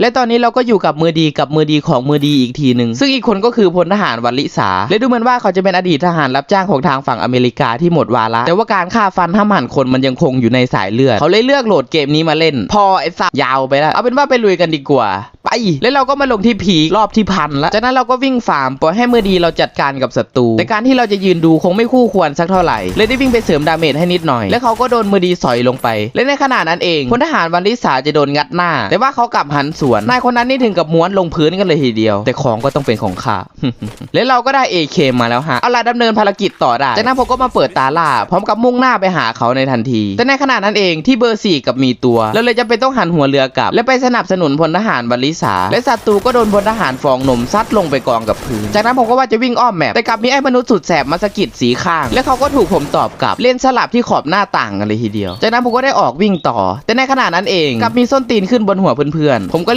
และตอนนี้เราก็อยู่กับมือดีกับมือดีของมือดีอีกทีหนึ่งซึ่งอีกคนก็คือพลทหารวัลลิสาและดูเหมือนว่าเขาจะเป็นอดีตทหารรับจ้างของทางฝั่งอเมริกาที่หมดวาระแต่ว่าการฆ่าฟันห้ามหันคนมันยังคงอยู่ในสายเลือดเขาเลยเลือกโหลดเกมนี้มาเล่น พอไอ้สัยาวไปแล้วเอาเป็นว่าไปลุยกันดีกว่าไปแล้วเราก็มาลงที่พีครอบที่พันแล้วจากนั้นเราก็วิ่งฟาร์มปล่อยให้มือดีเราจัดการกับศัตรูแต่การที่เราจะยืนดูคงไม่คู่ควรสักเท่าไหร่เลยได้วิ่งไปเสริมดาเมจให้นิดหน่อย และเขาก็โดนมือดีสอยลงไป และในขณะนั้นเองพลทหารวันลิสาจะโดนงัดหน้า แต่ว่าเขากลับหันสวนนายคนนั้นนี่ถึงกับม้วนลงพื้นกันเลยทีเดียว แต่ของก็ต้องเป็นของข้าและเราก็ได้ AK มาแล้วฮะเอาล่ะดำเนินภารกิจต่อได้จากนั้นผมก็มาเปิดตาล่าพร้อมกับมุ่งหน้าไปหาเขาในทันที แต่ในขณะนั้นเองที่เบอร์สี่กับมีตัวเราเลยจะเป็นต้องหันหัวเรือกลับ และไปสนับสนุนพลทหารบรรลิสาและศัตรูก็โดนพลทหารฟองนมซัดลงไปกองกับพื้นจากนั้นผมก็ว่าจะวิ่งอ้อมแมปแต่กลับมีไอ้มนุษย์สุดแสบมาสะกิดสีข้าง และเขาก็ถูกผมตอบกลับเล่นสลับที่ขอบหน้าต่างกันเลยทีเดียว จากนั้นผมก็ได้ออกวิ่งต่อ แต่ในขณะนั้นเองกลับมีส้นตีนขึ้นบนหัวเพื่อนๆผมก็